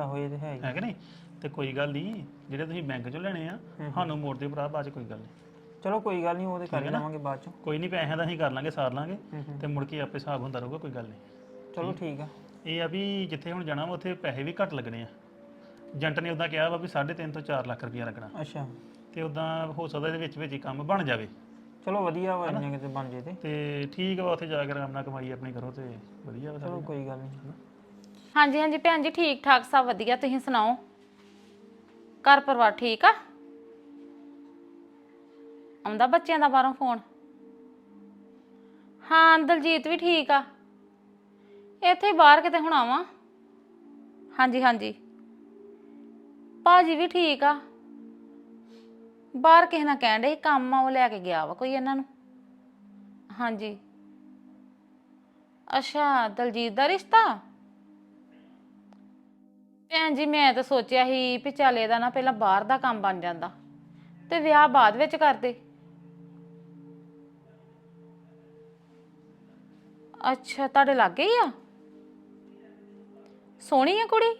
ਆਹੋ ਇਹ ਤੇ ਹੈ ਹੀ। ਹੈ ਕਿ ਨਹੀਂ? ਤੇ ਕੋਈ ਗੱਲ ਨਹੀਂ ਜਿਹੜੇ ਤੁਸੀਂ ਬੈਂਕ ਚੋਂ ਲੈਣੇ ਆ ਸਾਨੂੰ ਮੋੜ ਦਿਓ ਭਰਾ ਬਾਅਦ ਚ ਕੋਈ ਗੱਲ ਨਹੀਂ। ਚਲੋ ਕੋਈ ਗੱਲ ਨਹੀਂ ਉਹ ਤੇ ਕਰ ਹੀ ਲਵਾਂਗੇ ਬਾਅਦ ਚ। ਕੋਈ ਨਹੀਂ ਪੈਸਿਆਂ ਦਾ ਅਸੀਂ ਕਰ ਲਾਂਗੇ ਸਾਰ ਲਾਂਗੇ ਤੇ ਮੁੜ ਕੇ ਆਪੇ ਹਿਸਾਬ ਹੁੰਦਾ ਰਹੂਗਾ ਕੋਈ ਗੱਲ ਨਹੀਂ। ਚਲੋ ਠੀਕ? ਆ। ਇਹ ਆ ਵੀ ਜਿੱਥੇ ਹੁਣ ਜਾਣਾ ਵਾ ਉੱਥੇ ਪੈਸੇ ਵੀ ਘੱਟ ਲੱਗਣੇ ਆ। ਏਜੰਟ ਨੇ ਉਦਾਂ ਕਿਹਾ ਵਾ ਵੀ 3.5 ਤੋਂ 4 ਲੱਖ ਰੁਪਇਆ ਲੱਗਣਾ। ਅੱਛਾ। ਤੇ ਉਦਾਂ ਹੋ ਸਕਦਾ ਇਹਦੇ ਵਿੱਚ ਵਿੱਚ ਹੀ ਕੰਮ ਬਣ ਜਾਵੇ। ਚਲੋ ਵਧੀਆ ਵਾ ਇੰਨੇ ਕਿਤੇ ਬਣ ਜੇ ਤੇ। ਤੇ ਠੀਕ ਵਾ ਉੱਥੇ ਜਾ ਕੇ ਆਰਾਮ ਨਾਲ ਕਮਾਈ ਆਪਣੀ ਕਰੋ ਤੇ ਵਧੀਆ ਵਾ ਚਲੋ ਕੋਈ ਗੱਲ ਨਹੀਂ ਹਾਂਜੀ ਹਾਂਜੀ ਭੈਣ ਜੀ ਠੀਕ ਠਾਕ ਸਭ ਵਧੀਆ ਤੁਸੀਂ ਸੁਣਾਓ? ਘਰ ਪਰਿਵਾਰ ਠੀਕ ਆ? ਆਉਂਦਾ ਬੱਚਿਆਂ ਦਾ ਬਾਹਰੋਂ ਫੋਨ? ਹਾਂ ਦਲਜੀਤ ਵੀ ਠੀਕ ਆ। ਇੱਥੇ ਬਾਹਰ ਕਿਤੇ ਹੁਣ ਆਵਾਂ। ਹਾਂਜੀ ਹਾਂਜੀ। ਭਾਜੀ ਵੀ ਠੀਕ ਆ। ਬਾਹਰ ਕਿਸੇ ਨਾਲ ਕਹਿਣ ਦੇ ਕੰਮ ਆ, ਉਹ ਲੈ ਕੇ ਗਿਆ ਵਾ ਕੋਈ ਇਹਨਾਂ ਨੂੰ। ਹਾਂਜੀ। ਅੱਛਾ, ਦਲਜੀਤ ਦਾ ਰਿਸ਼ਤਾ? ਭੈਣ ਜੀ, ਮੈਂ ਤਾਂ ਸੋਚਿਆ ਸੀ ਵੀ ਚੱਲ ਇਹਦਾ ਨਾ ਪਹਿਲਾਂ ਬਾਹਰ ਦਾ ਕੰਮ ਬਣ ਜਾਂਦਾ ਤੇ ਵਿਆਹ ਬਾਅਦ ਵਿੱਚ ਕਰਦੇ। ਅੱਛਾ, ਤੁਹਾਡੇ ਲੱਗੇ ਹੀ ਆ? ਸੋਹਣੀ ਆ ਕੁੜੀ?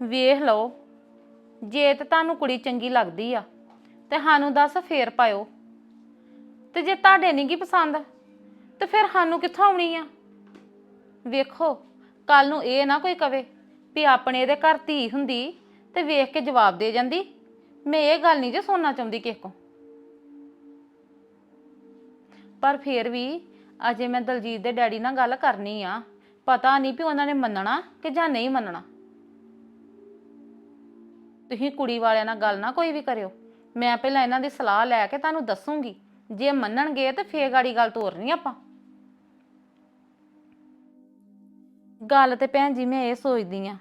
ਵੇਖ ਲਓ। ਜੇ ਤੇ ਤੁਹਾਨੂੰ ਕੁੜੀ ਚੰਗੀ ਲੱਗਦੀ ਆ, ਤੇ ਸਾਨੂੰ ਦੱਸ ਫੇਰ ਪਾਇਓ। ਤੇ ਜੇ ਤੁਹਾਡੇ ਨਹੀਂ ਕੀ ਪਸੰਦ, ਤੇ ਫਿਰ ਸਾਨੂੰ ਕਿੱਥੋਂ ਆਉਣੀ ਆ? ਵੇਖੋ ਕੱਲ ਨੂੰ ਇਹ ਨਾ ਕੋਈ ਕਵੇ ਵੀ ਆਪਣੇ ਇਹਦੇ ਘਰ ਧੀ ਹੁੰਦੀ ਤੇ ਵੇਖ ਕੇ ਜਵਾਬ ਦੇ ਜਾਂਦੀ। ਮੈਂ ਇਹ ਗੱਲ ਨਹੀਂ ਜੇ ਸੁਣਨਾ ਚਾਹੁੰਦੀ ਕਿਸੇ ਕੋ ਪਰ ਫਿਰ ਵੀ ਅਜੇ ਮੈਂ ਦਲਜੀਤ ਦੇ ਡੈਡੀ ਨਾਲ ਗੱਲ ਕਰਨੀ ਆ, ਪਤਾ ਨਹੀਂ ਵੀ ਉਹਨਾਂ ਨੇ ਮੰਨਣਾ ਕਿ ਜਾਂ ਨਹੀਂ ਮੰਨਣਾ। ਤੁਸੀਂ ਕੁੜੀ ਵਾਲਿਆਂ ਨਾਲ ਗੱਲ ਨਾ ਕੋਈ ਵੀ ਕਰਿਓ। ਮੈਂ ਪਹਿਲਾਂ ਇਹਨਾਂ ਦੀ ਸਲਾਹ ਲੈ ਕੇ ਤੁਹਾਨੂੰ ਦੱਸੂਗੀ। ਜੇ ਮੰਨਣਗੇ ਤੇ ਫੇਰ ਗਾੜੀ ਗੱਲ ਤੋਰਨੀ ਆਪਾਂ। ਗੱਲ ਤੇ ਭੈਣ ਜੀ ਮੈਂ ਇਹ ਸੋਚਦੀ ਆ।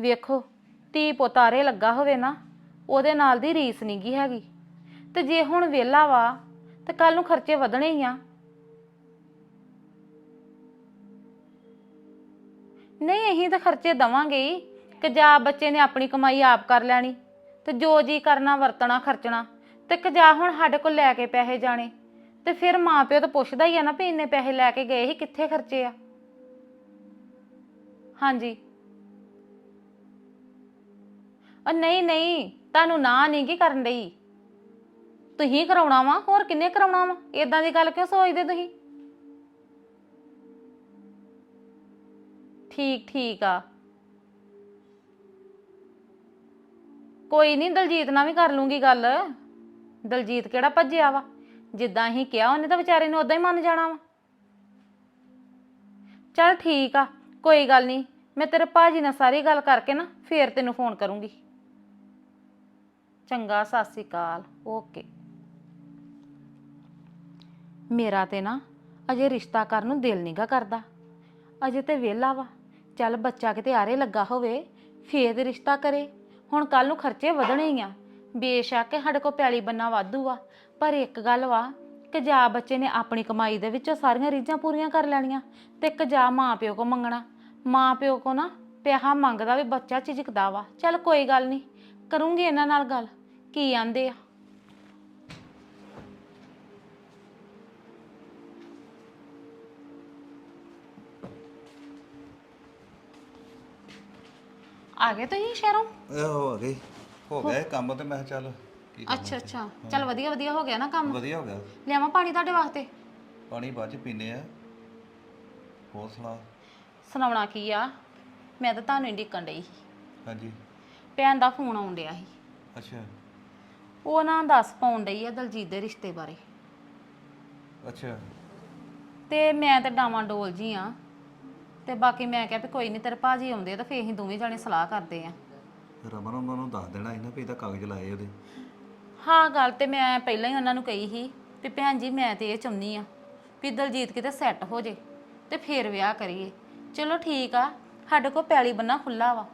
ਵੇਖੋ, ਧੀ ਪੁਤਾਰੇ ਲੱਗਾ ਹੋਵੇ ਨਾ, ਉਹਦੇ ਨਾਲ ਦੀ ਰੀਸ ਨਹੀਂਗੀ ਹੈਗੀ। ਤੇ ਜੇ ਹੁਣ ਵਿਹਲਾ ਵਾ, ਤੇ ਕੱਲ ਨੂੰ ਖਰਚੇ ਵਧਣੇ ਹੀ ਆ। ਨਹੀਂ, ਅਸੀਂ ਤਾਂ ਖਰਚੇ ਦਵਾਂਗੇ ਹੀ। ਕਿ ਜਾ ਬੱਚੇ ਨੇ ਆਪਣੀ ਕਮਾਈ ਆਪ ਕਰ ਲੈਣੀ ਤੇ ਜੋ ਜੀ ਕਰਨਾ ਵਰਤਣਾ ਖਰਚਣਾ ਤੇ ਕਿ ਜਾ ਹੁਣ ਸਾਡੇ ਕੋਲ ਲੈ ਕੇ ਪੈਸੇ ਜਾਣੇ ਤੇ ਫਿਰ ਮਾਂ ਪਿਓ ਤਾਂ ਪੁੱਛਦਾ ਹੀ ਆ ਨਾ ਵੀ ਇੰਨੇ ਪੈਸੇ ਲੈ ਕੇ ਗਏ ਸੀ, ਕਿੱਥੇ ਖਰਚੇ ਆ? ਹਾਂਜੀ। ਉਹ ਨਹੀਂ ਨਹੀਂ, ਤੁਹਾਨੂੰ ਨਾ ਨਹੀਂ ਕੀ ਕਰਨ ਡਈ? ਤੁਸੀਂ ਕਰਾਉਣਾ ਵਾ, ਹੋਰ ਕਿੰਨੇ ਕਰਾਉਣਾ ਵਾ? ਇਦਾਂ ਦੀ ਗੱਲ ਕਿਉਂ ਸੋਚਦੇ ਤੁਸੀਂ? ਠੀਕ ਠੀਕ ਆ। ਕੋਈ ਨਹੀਂ, ਦਲਜੀਤ ਨਾਲ ਵੀ ਕਰ ਲੂੰਗੀ ਗੱਲ। ਦਲਜੀਤ ਕਿਹੜਾ ਭੱਜਿਆ ਵਾ? ਜਿੱਦਾਂ ਹੀ ਕਿਹਾ, ਉਹਨੇ ਤਾਂ ਵਿਚਾਰੇ ਨੂੰ ਉਦਾਂ ਹੀ ਮੰਨ ਜਾਣਾ ਵਾ। ਚਲ ਠੀਕ ਆ, ਕੋਈ ਗੱਲ ਨਹੀਂ, ਮੈਂ ਤੇਰੇ ਭਾਜੀ ਨਾਲ ਸਾਰੀ ਗੱਲ ਕਰਕੇ ਨਾ ਫੇਰ ਤੈਨੂੰ ਫੋਨ ਕਰੂੰਗੀ। ਚੰਗਾ, ਸਤਿ ਸ੍ਰੀ ਅਕਾਲ, ਓਕੇ। ਮੇਰਾ ਤੇ ਨਾ ਅਜੇ ਰਿਸ਼ਤਾ ਕਰਨ ਨੂੰ ਦਿਲ ਨਹੀਂਗਾ ਕਰਦਾ। ਅਜੇ ਤੇ ਵਿਹਲਾ ਵਾ। ਚੱਲ ਬੱਚਾ ਕਿਤੇ ਆਰੇ ਲੱਗਾ ਹੋਵੇ, ਫੇਰ ਰਿਸ਼ਤਾ ਕਰੇ। ਹੁਣ ਕੱਲ ਨੂੰ ਖਰਚੇ ਵਧਣੇ ਹੀ ਆ। ਬੇਸ਼ੱਕ ਸਾਡੇ ਕੋਲ ਪਿਆਲੀ ਬੰਨਾ ਵਾਧੂ ਆ, ਪਰ ਇੱਕ ਗੱਲ ਵਾ ਕਿ ਜਾ ਬੱਚੇ ਨੇ ਆਪਣੀ ਕਮਾਈ ਦੇ ਵਿੱਚੋਂ ਸਾਰੀਆਂ ਰੀਝਾਂ ਪੂਰੀਆਂ ਕਰ ਲੈਣੀਆਂ ਤੇ ਇੱਕ ਜਾ ਮਾਂ ਪਿਓ ਕੋ ਮੰਗਣਾ। ਮਾਂ ਪਿਓ ਕੋ ਨਾ ਪਿਆਹਾ ਮੰਗਦਾ ਵੀ ਬੱਚਾ ਝਿਜਕਦਾ ਵਾ। ਚੱਲ ਕੋਈ ਗੱਲ ਨਹੀਂ, ਕਰੂੰਗੀ ਇਹਨਾਂ ਨਾਲ ਗੱਲ। ਕੀ ਆਂਦੇ ਆ? ਆ ਗਏ ਤੁਸੀਂ ਸ਼ਹਿਰੋਂ? ਇਹ ਹੋ ਗਈ ਹੋ ਗਿਆ ਇਹ ਕੰਮ ਤੇ ਮੈਂ ਕਿਹਾ ਚੱਲ ਕੀ ਕਰਨਾ। ਅੱਛਾ ਅੱਛਾ। ਚੱਲ ਵਧੀਆ ਵਧੀਆ ਹੋ ਗਿਆ ਨਾ ਕੰਮ? ਵਧੀਆ ਹੋ ਗਿਆ। ਲਿਆਵਾਂ ਪਾਣੀ ਤੁਹਾਡੇ ਵਾਸਤੇ? ਪਾਣੀ ਬਾਅਦ ਚ ਪੀਨੇ ਆ। ਹੋਰ ਸੁਣਾ? ਸੁਣਾਉਣਾ ਕੀ ਆ? ਮੈਂ ਤਾਂ ਤੁਹਾਨੂੰ ਇੰਡੀਕਣ ਡਈ ਸੀ। ਹਾਂਜੀ। ਭੈਣ ਦਾ ਫੋਨ ਆਉਣ ਡਿਆ ਸੀ। ਅੱਛਾ। ਉਹ ਨਾ ਦੱਸ ਪਾਉਣ ਡਈ ਆ ਦਲਜੀਤ ਦੇ ਰਿਸ਼ਤੇ ਬਾਰੇ। ਅੱਛਾ। ਤੇ ਮੈਂ ਤੇ ਡਾਵਾਂ ਡੋਲ ਜੀ ਆ। ਤੇ ਬਾਕੀ ਮੈਂ ਕਿਹਾ ਵੀ ਕੋਈ ਨਹੀਂ ਤੇਰੇ ਭਾਜੀ ਆਉਂਦੇ ਆ ਤਾਂ ਫੇਰ ਅਸੀਂ ਦੋਵੇਂ ਜਾਣੇ ਸਲਾਹ ਕਰਦੇ ਆ। ਰਮਨ ਉਹਨਾਂ ਨੂੰ ਦੱਸ ਦੇਣਾ ਸੀ ਨਾ ਵੀ ਇਹਦਾ ਕਾਗਜ਼ ਲਾਏ ਉਹਦੇ। ਹਾਂ ਗੱਲ ਤੇ ਮੈਂ ਪਹਿਲਾਂ ਹੀ ਉਹਨਾਂ ਨੂੰ ਕਹੀ ਸੀ ਵੀ ਭੈਣ ਜੀ ਮੈਂ ਤੇ ਇਹ ਚਾਹੁੰਦੀ ਆ ਵੀ ਦਲਜੀਤ ਕਿਤੇ ਸੈੱਟ ਹੋ ਜੇ ਤੇ ਫੇਰ ਵਿਆਹ ਕਰੀਏ। ਚਲੋ ਠੀਕ ਆ ਸਾਡੇ ਕੋਲ ਪੈਲੀ ਬੰਨਾ ਖੁੱਲਾ ਵਾ।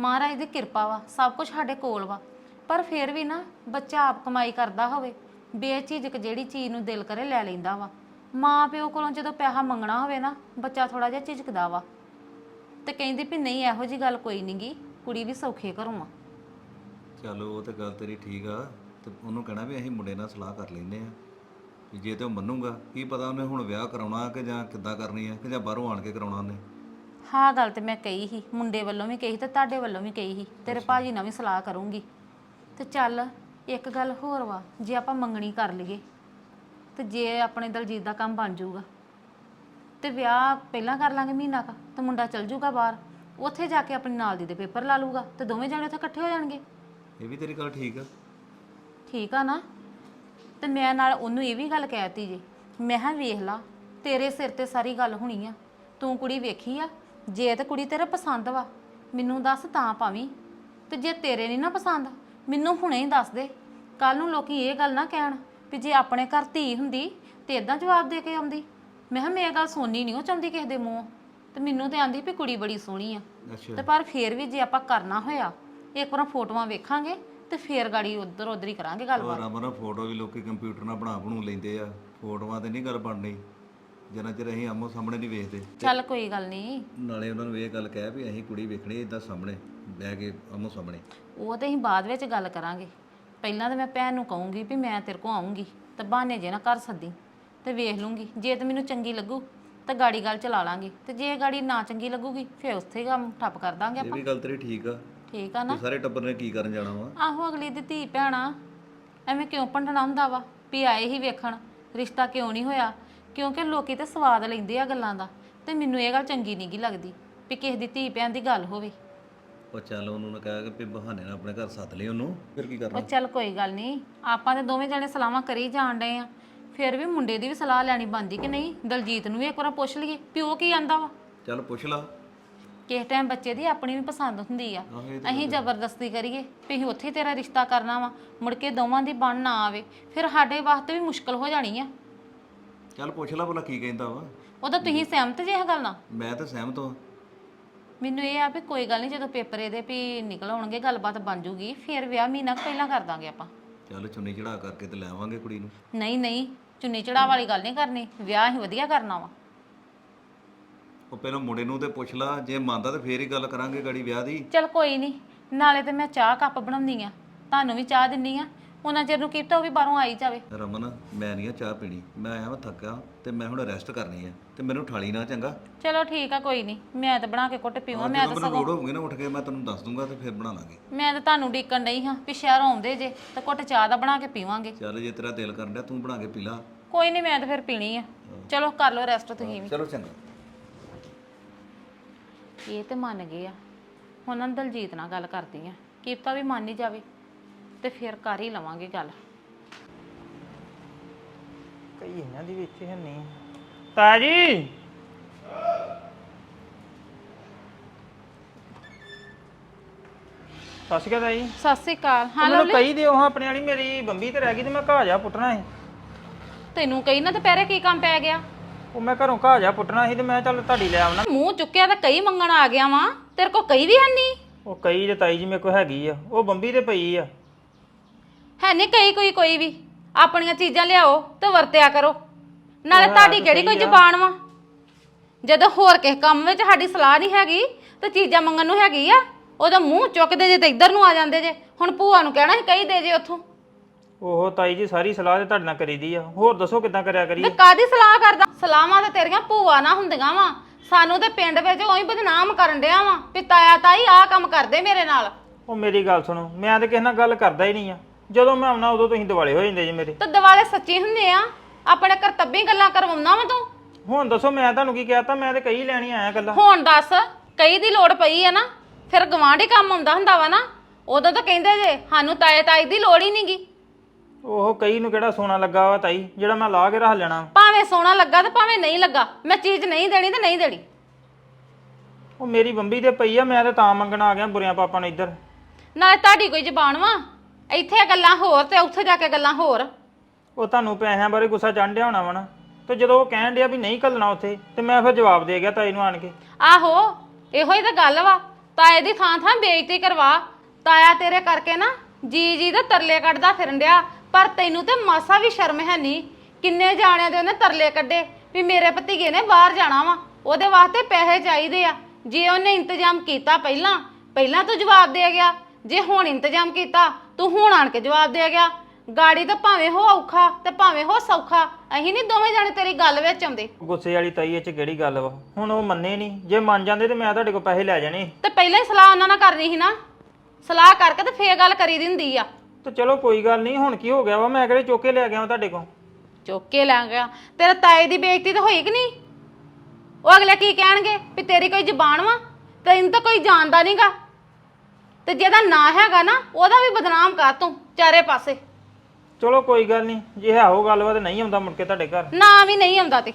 ਮਹਾਰਾਜ ਦੀ ਕਿਰਪਾ ਵਾ ਸਭ ਕੁਝ ਸਾਡੇ ਕੋਲ ਵਾ। ਪਰ ਫੇਰ ਵੀ ਨਾ ਬੱਚਾ ਆਪ ਕਮਾਈ ਕਰਦਾ ਹੋਵੇ ਬੇਚੀਜ਼ਕ ਜਿਹੜੀ ਚੀਜ਼ ਨੂੰ ਦਿਲ ਕਰੇ ਲੈ ਲੈਂਦਾ ਵਾ। ਮਾਂ ਪਿਓ ਕੋਲੋਂ ਜਦੋਂ ਪੈਸਾ ਮੰਗਣਾ ਹੋਵੇ ਨਾ ਬੱਚਾ ਥੋੜਾ ਜਿਹਾ ਝਿਜਕਦਾ ਵਾ। ਤੇ ਕਹਿੰਦੀ ਵੀ ਨਹੀਂ ਇਹੋ ਜੀ ਗੱਲ ਕੋਈ ਨਹੀਂਗੀ ਕੁੜੀ ਵੀ ਸੌਖੇ ਘਰੋਂ ਆ। ਚਲੋ ਉਹ ਤੇ ਗੱਲ ਤੇਰੀ ਠੀਕ ਆ ਤੇ ਉਹਨੂੰ ਕਹਿਣਾ ਵੀ ਅਸੀਂ ਮੁੰਡੇ ਨਾਲ ਸਲਾਹ ਕਰ ਲੈਂਦੇ ਆ। ਵੀ ਜੇ ਤੇ ਉਹ ਮੰਨੂਗਾ ਕੀ ਪਤਾ ਉਹਨੇ ਹੁਣ ਵਿਆਹ ਕਰਾਉਣਾ ਕਿ ਜਾਂ ਕਿੱਦਾਂ ਕਰਨੀ ਆ ਕਿ ਜਾਂ ਬਾਹਰੋਂ ਆਣ ਕੇ ਕਰਾਉਣਾ ਉਹਨੇ। ਹਾਂ ਗੱਲ ਤੇ ਮੈਂ ਕਹੀ ਸੀ ਮੁੰਡੇ ਵੱਲੋਂ ਵੀ ਕਹੀ ਤੇ ਤੁਹਾਡੇ ਵੱਲੋਂ ਵੀ ਕਹੀ ਸੀ ਤੇਰੇ ਭਾਜੀ ਨਾਲ ਵੀ ਸਲਾਹ ਕਰੂੰਗੀ। ਤੇ ਚੱਲ ਇੱਕ ਗੱਲ ਹੋਰ ਵਾ ਜੇ ਆਪਾਂ ਮੰਗਣੀ ਕਰ ਲਈਏ ਤੇ ਜੇ ਆਪਣੇ ਦਲਜੀਤ ਦਾ ਕੰਮ ਬਣ ਜਾਊਗਾ। ਤੇ ਵਿਆਹ ਪਹਿਲਾਂ ਕਰ ਲਾਂਗੇ ਮਹੀਨਾ ਕਾ ਤੇ ਮੁੰਡਾ ਚੱਲ ਜਾਊਗਾ ਬਾਹਰ। ਉੱਥੇ ਜਾ ਕੇ ਆਪਣੀ ਨਾਲ ਦੀ ਦੇ ਪੇਪਰ ਲਾ ਲੂਗਾ ਤੇ ਦੋਵੇਂ ਜਾਣੇ ਉੱਥੇ ਇਕੱਠੇ ਹੋ ਜਾਣਗੇ। ਇਹ ਵੀ ਤੇਰੀ ਗੱਲ ਠੀਕ ਆ। ਠੀਕ ਆ ਨਾ? ਤੇ ਮੈਂ ਨਾਲ ਉਹਨੂੰ ਇਹ ਵੀ ਗੱਲ ਕਹਿਤੀ ਜੇ ਮੈਂ ਹਾਂ ਵੇਖ ਲਾ ਤੇਰੇ ਸਿਰ ਤੇ ਸਾਰੀ ਗੱਲ ਹੋਣੀ ਆ। ਤੂੰ ਕੁੜੀ ਵੇਖੀ ਆ ਜੇ ਤੇ ਕੁੜੀ ਤੇਰੇ ਪਸੰਦ ਵਾ ਮੈਨੂੰ ਦੱਸ ਤਾਂ ਪਾਵੀਂ ਤੇ ਜੇ ਤੇਰੇ ਨਹੀਂ ਨਾ ਪਸੰਦ ਮੈਨੂੰ ਹੁਣੇ ਹੀ ਦੱਸ ਦੇ। ਕੱਲ ਨੂੰ ਲੋਕੀ ਇਹ ਗੱਲ ਨਾ ਕਹਿਣ। ਵੀ ਜੇ ਆਪਣੇ ਘਰ ਧੀ ਹੁੰਦੀ ਤੇ ਇਦਾਂ ਜਵਾਬ ਦੇ ਕੇ ਆਉਂਦੀ। ਮੈਂ ਕਿਹਾ ਮੈਂ ਗੱਲ ਸੁਣਨੀ ਨਹੀਂ ਉਹ ਚਾਹੁੰਦੀ ਕਿਸੇ ਦੇ ਮੂੰਹੋਂ। ਤੇ ਮੈਨੂੰ ਤੇ ਆਂਦੀ ਵੀ ਕੁੜੀ ਬੜੀ ਸੋਹਣੀ ਆ। ਅੱਛਾ। ਤੇ ਪਰ ਫੇਰ ਵੀ ਜੇ ਆਪਾਂ ਕਰਨਾ ਹੋਇਆ ਇੱਕ ਵਾਰ ਫੋਟੋਆਂ ਵੇਖਾਂਗੇ ਤੇ ਫੇਰ ਗਾੜੀ ਉਧਰ ਉਧਰ ਹੀ ਕਰਾਂਗੇ ਗੱਲਬਾਤ। ਰਮਨ ਫੋਟੋ ਵੀ ਲੋਕੀ ਕੰਪਿਊਟਰ ਨਾਲ ਬਣਾ ਬਣੂ ਲੈਂਦੇ ਆ। ਫੋਟੋਆਂ ਤੇ ਨਹੀਂ ਗੱਲ ਬਣਨੀ। ਜਿੰਨਾ ਚਿਰ ਅਸੀਂ ਆਮੋ ਸਾਹਮਣੇ ਨਹੀਂ ਵੇਖਦੇ। ਚੱਲ ਕੋਈ ਗੱਲ ਨਹੀਂ ਨਾਲੇ ਉਹਨਾਂ ਨੂੰ ਇਹ ਗੱਲ ਕਹਿ ਵੀ ਅਸੀਂ ਕੁੜੀ ਵੇਖਣੀ ਇਦਾਂ ਸਾਹਮਣੇ ਬਹਿ ਕੇ ਆਮੋ ਸਾਹਮਣੇ। ਉਹ ਤੇ ਅਸੀਂ ਬਾਅਦ ਵਿੱਚ ਗੱਲ ਕਰਾਂਗੇ। ਪਹਿਲਾਂ ਤਾਂ ਮੈਂ ਭੈਣ ਨੂੰ ਕਹੂੰਗੀ ਵੀ ਮੈਂ ਤੇਰੇ ਕੋਲ ਆਉਂਗੀ ਤੇ ਬਹਾਨੇ ਜੇ ਨਾ ਕਰ ਸੱਦੀ ਤੇ ਵੇਖ ਲੂੰਗੀ ਜੇ ਤੇ ਮੈਨੂੰ ਚੰਗੀ ਲੱਗੂ ਤਾਂ ਗਾੜੀ ਗੱਲ ਚਲਾ ਲਾਂਗੇ ਤੇ ਜੇ ਗਾੜੀ ਨਾ ਚੰਗੀ ਲੱਗੂਗੀ ਫਿਰ ਉੱਥੇ ਹੀ ਕੰਮ ਠੱਪ ਕਰ ਦਾਂਗੇ ਇਹ ਆਪਾਂ। ਵੀ ਗੱਲ ਤੇਰੀ ਠੀਕ ਆ। ਠੀਕ ਆ ਨਾ? ਤੇ ਸਾਰੇ ਟੱਬਰ ਨੇ ਕੀ ਕਰਨ ਜਾਣਾ ਵਾ? ਆਹੋ ਅਗਲੀ ਦੀ ਧੀ ਭੈਣਾ ਐਵੇਂ ਕਿਉਂ ਭੰਡਣਾ ਹੁੰਦਾ ਵਾ ਵੀ ਆਏ ਹੀ ਵੇਖਣ ਰਿਸ਼ਤਾ ਕਿਉਂ ਨਹੀਂ ਹੋਇਆ ਕਿਉਂਕਿ ਲੋਕੀ ਤੇ ਸਵਾਦ ਲੈਂਦੇ ਆ ਗੱਲਾਂ ਦਾ ਤੇ ਮੈਨੂੰ ਇਹ ਗੱਲ ਚੰਗੀ ਨਹੀਂ ਗੀ ਲੱਗਦੀ ਵੀ ਕਿਸੇ ਦੀ ਧੀ ਭੈਣ ਦੀ ਗੱਲ ਹੋਵੇ। ਉਹ ਚੱਲ ਉਹਨੂੰ ਨਾ ਕਹਿ ਕੇ ਵੀ ਬਹਾਨੇ ਨਾਲ ਆਪਣੇ ਘਰ ਸੱਦ ਲਈ ਉਹਨੂੰ। ਫਿਰ ਕੀ ਉਹ ਕਰਨਾ ਚੱਲ ਕੋਈ ਗੱਲ ਨਹੀਂ ਆਪਾਂ ਤੇ ਦੋਵੇਂ ਜਣੇ ਸਲਾਹਾਂ ਕਰੀ ਜਾਣ ਡਏ ਆ। ਫਿਰ ਵੀ ਮੁੰਡੇ ਦੀ ਵੀ ਸਲਾਹ ਲੈਣੀ ਬੰਦੀ ਕਿ ਨਹੀਂ? ਦਲਜੀਤ ਨੂੰ ਵੀ ਇੱਕ ਵਾਰ ਪੁੱਛ ਲਈਏ ਪਿਓ ਕੀ ਆਂਦਾ ਵਾ। ਚੱਲ ਪੁੱਛ ਲਾ। ਕਿਸੇ ਟਾਈਮ ਬੱਚੇ ਦੀ ਆਪਣੀ ਵੀ ਪਸੰਦ ਹੁੰਦੀ ਆ। ਅਸੀਂ ਜ਼ਬਰਦਸਤੀ ਕਰੀਏ ਵੀ ਅਸੀਂ ਉੱਥੇ ਹੀ ਤੇਰਾ ਰਿਸ਼ਤਾ ਕਰਨਾ ਵਾ ਮੁੜ ਕੇ ਦੋਵਾਂ ਦੀ ਬਣ ਨਾ ਆਵੇ ਫਿਰ ਸਾਡੇ ਵਾਸਤੇ ਵੀ ਮੁਸ਼ਕਲ ਹੋ ਜਾਣੀ ਆ। ਚੱਲ ਪੁੱਛ ਲਾ ਭਲਾ ਕੀ ਕਹਿੰਦਾ ਵਾ। ਉਹਦਾ ਤੁਸੀਂ ਸਹਿਮਤ ਜੇ ਇਹ ਗੱਲ ਨਾਲ? ਮੈਂ ਤਾਂ ਸਹਿਮਤ ਹਾਂ। ਮੈਨੂੰ ਇਹ ਆ ਵੀ ਕੋਈ ਗੱਲ ਨਹੀਂ ਜਦੋਂ ਪੇਪਰ ਇਹਦੇ ਵੀ ਨਿਕਲ ਆਉਣਗੇ ਗੱਲਬਾਤ ਬਣ ਜੂਗੀ ਫਿਰ ਵਿਆਹ ਮਹੀਨਾ ਕੁ ਪਹਿਲਾਂ ਕਰ ਦਾਂਗੇ ਆਪਾਂ। ਚੱਲ ਚੁੰਨੀ ਚੜਾ ਕਰਕੇ ਤੇ ਲੈ ਆਵਾਂਗੇ ਕੁੜੀ ਨੂੰ। ਨਹੀਂ ਨਹੀਂ ਚੁੰਨੀ ਚੜਾ ਵਾਲੀ ਗੱਲ ਨਹੀਂ ਕਰਨੀ ਵਿਆਹ ਹੀ ਵਧੀਆ ਕਰਨਾ ਵਾ। ਉਹ ਪਹਿਲਾਂ ਮੁੰਡੇ ਨੂੰ ਤੇ ਪੁੱਛ ਲਾ ਜੇ ਮੰਨਦਾ ਤੇ ਫੇਰ ਹੀ ਗੱਲ ਕਰਾਂਗੇ ਗਾੜੀ ਵਿਆਹ ਦੀ। ਚਲ ਕੋਈ ਨਹੀਂ ਨਾਲੇ ਤੇ ਮੈਂ ਚਾਹ ਕੱਪ ਬਣਾਉਂਦੀ ਆ ਤੁਹਾਨੂੰ ਵੀ ਚਾਹ ਦਿੰਨੀ ਆ ਉਹਨਾਂ ਚਿਰ ਨੂੰ ਕੀਤਾ ਉਹ ਵੀ ਬਾਹਰੋਂ ਆਈ ਜਾਵੇ। ਰਮਨ ਮੈਂ ਨਹੀਂ ਆ ਚਾਹ ਪੀਣੀ। ਮੈਂ ਆਇਆ ਮੈਂ ਥੱਕਿਆ ਤੇ ਮੈਂ ਹੁਣ ਰੈਸਟ ਕਰਨੀ ਆ। ਤੇ ਮੈਨੂੰ ਠਾਲੀ ਨਾ ਚੰਗਾ? ਚਲੋ ਠੀਕ ਆ ਕੋਈ ਨਹੀਂ। ਮੈਂ ਤਾਂ ਬਣਾ ਕੇ ਕੁੱਟ ਪੀਵਾਂ ਮੈਂ ਤਾਂ ਮੈਨੂੰ ਲੋੜ ਹੋਊਗੀ ਨਾ ਉੱਠ ਕੇ ਮੈਂ ਤੈਨੂੰ ਦੱਸ ਦੂੰਗਾ ਤੇ ਫਿਰ ਬਣਾ ਲਾਂਗੇ। ਮੈਂ ਤਾਂ ਤੁਹਾਨੂੰ ਡੀਕਣ ਨਹੀਂ ਹਾਂ ਵੀ ਸ਼ਹਿਰੋਂ ਆਉਂਦੇ ਜੇ ਤਾਂ ਕੁੱਟ ਚਾਹ ਦਾ ਬਣਾ ਕੇ ਪੀਵਾਂਗੇ। ਚੱਲ ਜੇ ਤੇਰਾ ਦਿਲ ਕਰਨ ਡਿਆ ਤੂੰ ਬਣਾ ਕੇ ਪੀ ਲਾ। ਕੋਈ ਨਹੀਂ ਮੈਂ ਤਾਂ ਫਿਰ ਪੀਣੀ ਆ। ਚਲੋ ਕਰ ਲਓ ਰੈਸਟ ਤੁਸੀਂ ਵੀ। ਚਲੋ ਚੰਗਾ। ਇਹ ਤੇ ਮੰਨ ਗਏ ਆ। ਹੁਣ ਨਾ ਦਲਜੀਤ ਨਾਲ ਗੱਲ ਕਰਦੀ ਆ। ਕੀਪਤਾ ਵੀ ਮੰਨ ਹੀ ਜਾਵੇ। ਤੇ ਫਿਰ ਕਰ ਹੀ ਲਵਾਂਗੇ ਗੱਲ। ਕਈ ਇਹਨਾਂ ਦੀ ਵਿੱਚ ਹੈ ਨਹੀਂ। ਤਾਇਆ ਜੀ ਸਤਿ ਸ਼੍ਰੀ ਅਕਾਲ ਤਾਇਆ ਜੀ ਸਤਿ ਸ੍ਰੀ ਅਕਾਲ। ਹਾਂ ਮੈਨੂੰ ਲਵਲੀ? ਕਹੀ ਦਿਓ ਹਾਂ ਆਪਣੇ ਵਾਲੀ ਮੇਰੀ ਬੰਬੀ ਤੇ ਰਹਿ ਗਈ ਤੇ ਮੈਂ ਘਾਹ ਜਾ ਪੁੱਟਣਾ ਸੀ। ਤੈਨੂੰ ਕਹੀ ਨਾ ਦੁਪਹਿਰੇ ਕੀ ਕੰਮ ਪੈ ਗਿਆ? ਉਹ ਮੈਂ ਘਰੋਂ ਘਾਹ ਜਾ ਪੁੱਟਣਾ ਸੀ ਤੇ ਮੈਂ ਚੱਲ ਤੁਹਾਡੀ ਲੈ ਆਉਣਾ। ਮੂੰਹ ਚੁੱਕਿਆ ਤਾਂ ਕਈ ਮੰਗਣ ਆ ਗਿਆ ਵਾਂ। ਤੇਰੇ ਕੋ ਕਈ ਵੀ ਹੈ ਨਹੀਂ ਉਹ ਕਈ ਤੇ ਤਾਈ ਜੀ ਮੇਰੇ ਕੋਲ ਹੈਗੀ ਆ। ਉਹ ਬੰਬੀ ਤੇ ਪਈ ਆ। ਹੈ ਨਹੀਂ ਕਈ ਕੋਈ ਕੋਈ ਵੀ। ਆਪਣੀਆਂ ਚੀਜ਼ਾਂ ਲਿਆਓ ਤੇ ਵਰਤਿਆ ਕਰੋ। ਨਾਲੇ ਤੁਹਾਡੀ ਕਿਹੜੀ ਕੋਈ ਜ਼ਬਾਨ ਵਾ? ਜਦੋਂ ਹੋਰ ਕਿਸੇ ਕੰਮ ਵਿੱਚ ਸਾਡੀ ਸਲਾਹ ਨਹੀਂ ਹੈਗੀ ਤੇ ਚੀਜ਼ਾਂ ਮੰਗਣ ਨੂੰ ਹੈਗੀ ਆ ਉਹਦਾ ਮੂੰਹ ਚੁੱਕਦੇ ਜੇ ਤੇ ਇੱਧਰ ਨੂੰ ਆ ਜਾਂਦੇ ਜੇ। ਹੁਣ ਭੂਆ ਨੂੰ ਕਹਿਣਾ ਸੀ ਕਹੀ ਦੇ ਜੇ ਉੱਥੋਂ। ਉਹ ਤਾਈ ਜੀ ਸਾਰੀ ਸਲਾਹ ਤੇ ਤੁਹਾਡੇ ਨਾਲ ਕਰੀਦੀ ਆ। ਹੋਰ ਦੱਸੋ ਕਿੱਦਾਂ ਕਰਿਆ ਕਰੀਏ? ਤੇ ਕਾਦੀ ਸਲਾਹ ਕਰਦਾ? ਸਲਾਹਾਂ ਤੇ ਤੇਰੀਆਂ ਭੂਆ ਨਾ ਹੁੰਦੀਆਂ ਵਾ। ਸਾਨੂੰ ਤੇ ਪਿੰਡ ਵਿੱਚ ਉਹੀ ਬਦਨਾਮ ਕਰਨ ਡਿਆ ਵਾ ਵੀ ਤਾਇਆ ਤਾਈ ਆਹ ਕੰਮ ਕਰਦੇ ਮੇਰੇ ਨਾਲ। ਉਹ ਮੇਰੀ ਗੱਲ ਸੁਣੋ ਮੈਂ ਤੇ ਕਿਸੇ ਨਾਲ ਗੱਲ ਕਰਦਾ ਹੀ ਨਹੀਂ ਆ। ਜਦੋਂ ਮੈਂ ਆਉਣਾ ਉਦੋਂ ਤੁਸੀਂ ਦਿਵਾਲੇ ਹੋ ਜਾਂਦੇ ਜੀ ਮੇਰੇ। ਤੇ ਦਿਵਾਲੇ ਸੱਚੇ ਹੁੰਦੇ ਆ। ਆਪਣੇ ਕਰਤੱਬੀ ਗੱਲਾਂ ਕਰਵਾਉਣਾ ਵਾ ਤੂੰ। ਹੁਣ ਦੱਸੋ ਮੈਂ ਤੁਹਾਨੂੰ ਕੀ ਕਹਿਤਾ ਮੈਂ ਤੇ ਕਹੀ ਲੈਣੀ ਆਇਆ ਗੱਲਾਂ। ਹੁਣ ਦੱਸ ਕਈ ਦੀ ਲੋੜ ਪਈ ਹੈ ਨਾ? ਫਿਰ ਗਵਾਂਢੀ ਕੰਮ ਆਉਂਦਾ ਹੁੰਦਾ ਵਾ ਨਾ? ਉਦੋਂ ਤਾਂ ਕਹਿੰਦੇ ਜੇ ਸਾਨੂੰ ਤਾਏ ਤਾਈ ਦੀ ਲੋੜ ਹੀ ਨਹੀਂਗੀ ਉਹ ਕਈ ਨੂੰ ਕਿਹੜਾ ਸੋਨਾ ਲੱਗਾ ਵਾ ਤਾਈ ਜਿਹੜਾ ਮੈਂ ਲਾ ਕੇ ਰੱਖ ਲੈਣਾ ਭਾਵੇਂ ਸੋਨਾ ਲੱਗਾ ਤੇ ਭਾਵੇਂ ਨਹੀਂ ਲੱਗਾ ਮੈਂ ਚੀਜ਼ ਨਹੀਂ ਦੇਣੀ ਤੇ ਨਹੀਂ ਦੇਣੀ। ਉਹ ਮੇਰੀ ਬੰਬੀ ਤੇ ਪਈ ਆ ਮੈਂ ਤੇ ਤਾਂ ਮੰਗਣ ਆ ਗਿਆ ਬੁਰਿਆਂ ਪਾਪਾ ਨੂੰ ਇੱਧਰ। ਨਾਲੇ ਤੁਹਾਡੀ ਕੋਈ ਜ਼ਬਾਨ ਵਾ? ਇੱਥੇ ਗੱਲਾਂ ਹੋਰ ਤੇ ਉੱਥੇ ਜਾ ਕੇ ਗੱਲਾਂ ਹੋਰ। ਉਹ ਤੁਹਾਨੂੰ ਪੈਸਿਆਂ ਬਾਰੇ ਗੁੱਸਾ ਚੰਡਿਆ ਹੋਣਾ ਵਾ ਨਾ। ਤੇ ਜਦੋਂ ਉਹ ਕਹਿਣ ਡਿਆ ਵੀ ਨਹੀਂ ਘੱਲਣਾ ਉੱਥੇ ਤੇ ਮੈਂ ਫਿਰ ਜਵਾਬ ਦੇ ਗਿਆ ਤਾਈ ਨੂੰ ਆਣ ਕੇ। ਆਹੋ ਇਹੋ ਹੀ ਤਾਂ ਗੱਲ ਵਾ। ਤਾਏ ਦੀ ਥਾਂ ਥਾਂ ਬੇਇੱਜ਼ਤੀ ਕਰਵਾ। ਤਾਇਆ ਤੇਰੇ ਕਰਕੇ ਨਾ ਜੀ ਜੀ ਦੇ ਤਰਲੇ ਕੱਢਦਾ ਫਿਰਨ ਡਿਆ। ਪਰ ਤੈਨੂੰ ਤੇ ਮਾਸਾ ਵੀ ਸ਼ਰਮ ਹੈ ਨਹੀਂ। ਕਿੰਨੇ ਜਾਣਿਆਂ ਦੇ ਉਹਨੇ ਤਰਲੇ ਕੱਢੇ ਵੀ ਮੇਰੇ ਭਤੀਜੇ ਨੇ ਬਾਹਰ ਜਾਣਾ ਵਾ। ਉਹਦੇ ਵਾਸਤੇ ਪੈਸੇ ਚਾਹੀਦੇ ਆ। ਜੇ ਉਹਨੇ ਇੰਤਜ਼ਾਮ ਕੀਤਾ ਪਹਿਲਾਂ ਪਹਿਲਾਂ ਤੂੰ ਜਵਾਬ ਦੇ ਗਿਆ। ਜੇ ਹੁਣ ਇੰਤਜ਼ਾਮ ਕੀਤਾ ਤੂੰ ਹੁਣ ਆਣ ਕੇ ਜਵਾਬ ਦੇ ਗਿਆ। ਗਾੜੀ ਤਾਂ ਭਾਵੇਂ ਹੋ ਔਖਾ ਤੇ ਭਾਵੇਂ ਹੋ ਸੌਖਾ ਅਸੀਂ ਨਹੀਂ ਦੋਵੇਂ ਜਾਣੇ ਤੇਰੀ ਗੱਲ ਵਿੱਚ ਆਉਂਦੇ। ਗੁੱਸੇ ਵਾਲੀ ਤਾਈ ਇਹ ਚ ਕਿਹੜੀ ਗੱਲ ਵਾ? ਹੁਣ ਉਹ ਮੰਨੇ ਨਹੀਂ ਜੇ ਮੰਨ ਜਾਂਦੇ ਤੇ ਮੈਂ ਤੁਹਾਡੇ ਕੋਲ ਪੈਸੇ ਲੈ ਜਾਣੇ। ਤੇ ਪਹਿਲਾਂ ਹੀ ਸਲਾਹ ਉਹਨਾਂ ਨਾਲ ਕਰਨੀ ਸੀ ਨਾ। ਸਲਾਹ ਕਰਕੇ ਤੇ ਫੇਰ ਗੱਲ ਕਰੀ ਦੀ ਹੁੰਦੀ ਆ। ਤੇ ਚਲੋ ਕੋਈ ਗੱਲ ਨਹੀਂ ਹੁਣ ਕੀ ਹੋ ਗਿਆ ਵਾ? ਮੈਂ ਕਿਹੜੇ ਚੋਕੇ ਲੈ ਗਿਆ ਵਾਂ ਤੁਹਾਡੇ ਕੋਲ? ਚੁੱਕ ਕੇ ਲੈ ਗਿਆ। ਤੇਰੇ ਤਾਏ ਦੀ ਬੇਇੱਜ਼ਤੀ ਤਾਂ ਹੋਈ ਕਿ ਨਹੀਂ? ਉਹ ਅਗਲੇ ਕੀ ਕਹਿਣਗੇ ਵੀ ਤੇਰੀ ਕੋਈ ਜ਼ਬਾਨ ਵਾ? ਤੈਨੂੰ ਤਾਂ ਕੋਈ ਜਾਣਦਾ ਨਹੀਂਗਾ ਤੇ ਜਿਹਦਾ ਨਾਂ ਹੈਗਾ ਨਾ ਉਹਦਾ ਵੀ ਬਦਨਾਮ ਕਰ ਤੂੰ ਚਾਰੇ ਪਾਸੇ। ਚਲੋ ਕੋਈ ਗੱਲ ਨਹੀਂ ਜੇ ਹੈ ਉਹ ਗੱਲ ਵਾ ਤੇ ਨਹੀਂ ਆਉਂਦਾ ਮੁੜ ਕੇ ਤੁਹਾਡੇ ਘਰ। ਨਾਂ ਵੀ ਨਹੀਂ ਆਉਂਦਾ ਤੇ।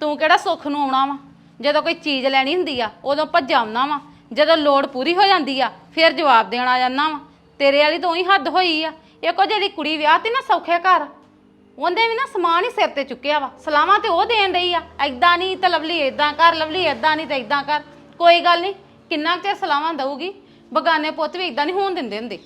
ਤੂੰ ਕਿਹੜਾ ਸੁੱਖ ਨੂੰ ਆਉਣਾ ਵਾ? ਜਦੋਂ ਕੋਈ ਚੀਜ਼ ਲੈਣੀ ਹੁੰਦੀ ਆ ਉਦੋਂ ਭੱਜ ਆਉਣਾ ਵਾ। ਜਦੋਂ ਲੋੜ ਪੂਰੀ ਹੋ ਜਾਂਦੀ ਆ ਫਿਰ ਜਵਾਬ ਦੇਣ ਆ ਜਾਂਦਾ ਵਾ। ਤੇਰੇ ਵਾਲੀ ਤਾਂ ਉਹੀ ਹੱਦ ਹੋਈ ਆ। ਇੱਕੋ ਜਿਹੜੀ ਕੁੜੀ ਵਿਆਹ ਤੇ ਨਾ ਸੌਖੇ ਘਰ ਉਹਦੇ ਵੀ ਨਾ ਸਮਾਨ ਹੀ ਸਿਰ ਤੇ ਚੁੱਕਿਆ ਵਾ। ਸਲਾਮਾਂ ਤੇ ਉਹ ਦੇਣ ਰਹੀ ਆ ਐਦਾਂ ਨਹੀਂ ਤੇ ਲਵਲੀ ਐਦਾਂ ਕਰ ਲਵਲੀ ਐਦਾਂ ਨਹੀਂ ਤੇ ਐਦਾਂ ਕਰ। ਕੋਈ ਗੱਲ ਨਹੀਂ ਕਿੰਨਾ ਕੁ ਚਿਰ ਸਲਾਮਾਂ ਦਊਗੀ? ਬਗਾਨੇ ਪੁੱਤ ਵੀ ਐਦਾਂ ਨਹੀਂ ਹੋਣ ਦਿੰਦੇ ਹੁੰਦੇ।